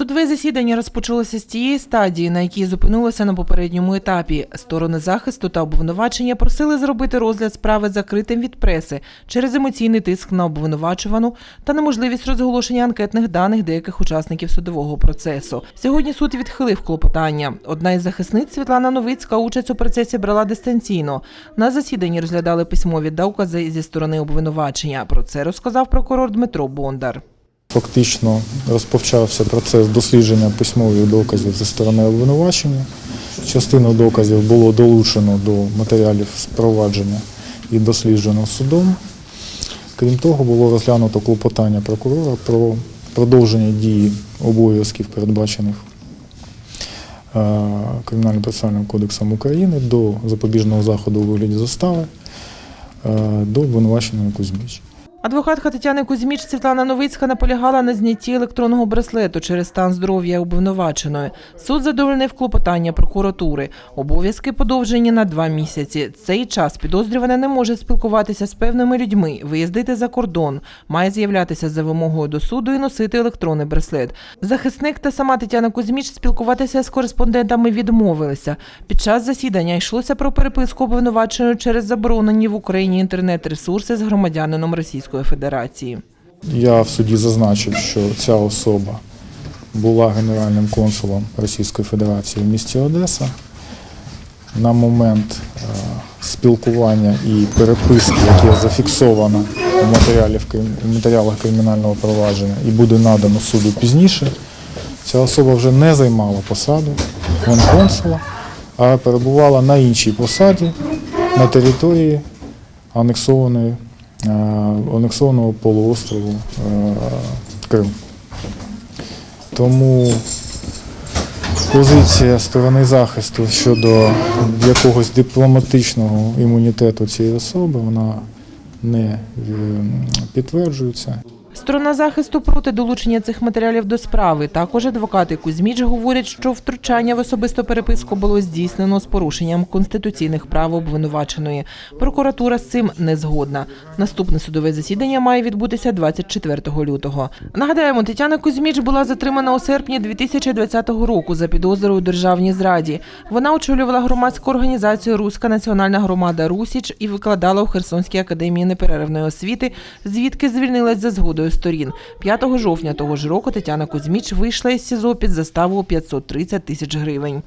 Судове засідання розпочалося з тієї стадії, на якій зупинилося на попередньому етапі. Сторони захисту та обвинувачення просили зробити розгляд справи закритим від преси через емоційний тиск на обвинувачувану та неможливість розголошення анкетних даних деяких учасників судового процесу. Сьогодні суд відхилив клопотання. Одна із захисниць Світлана Новицька участь у процесі брала дистанційно. На засіданні розглядали письмові докази зі сторони обвинувачення. Про це розказав прокурор Дмитро Бондар. Фактично розпочався процес дослідження письмових доказів зі сторони обвинувачення. Частину доказів було долучено до матеріалів спровадження і досліджено судом. Крім того, було розглянуто клопотання прокурора про продовження дії обов'язків, передбачених е, Кримінально-процесуальним кодексом України до запобіжного заходу у вигляді застави е, до обвинуваченої Кузьміч. Адвокатка Тетяни Кузьміч Світлана Новицька наполягала на знятті електронного браслету через стан здоров'я обвинуваченої. Суд задовольнив клопотання прокуратури. Обов'язки подовжені на два місяці. Цей час підозрювана не може спілкуватися з певними людьми, виїздити за кордон, має з'являтися за вимогою до суду і носити електронний браслет. Захисник та сама Тетяна Кузьміч спілкуватися з кореспондентами відмовилися. Під час засідання йшлося про переписку обвинуваченої через заборонені в Україні інтернет-ресурси з громадянином Російської Федерації. Я в суді зазначив, що ця особа була генеральним консулом Російської Федерації в місті Одеса. На момент е, спілкування і переписки, яке зафіксовано у матеріалів, крим- матеріалах кримінального провадження і буде надано суду пізніше, ця особа вже не займала посаду генконсула, а перебувала на іншій посаді на території анексованої, анексованого полуострову е, Крим. Тому позиція сторони захисту щодо якогось дипломатичного імунітету цієї особи, вона не е, підтверджується. Сторона захисту проти долучення цих матеріалів до справи. Також адвокати Кузьміч говорять, що втручання в особисту переписку було здійснено з порушенням конституційних прав обвинуваченої. Прокуратура з цим не згодна. Наступне судове засідання має відбутися 24 лютого. Нагадаємо, Тетяна Кузьміч була затримана у серпні 2020 року за підозрою у державній зраді. Вона очолювала громадську організацію Руська національна громада Русіч і викладала у Херсонській академії неперервної освіти, звідки звільнилась за згодою сторін. 5 жовтня того ж року Тетяна Кузьміч вийшла із СІЗО під заставу у 530 тисяч гривень.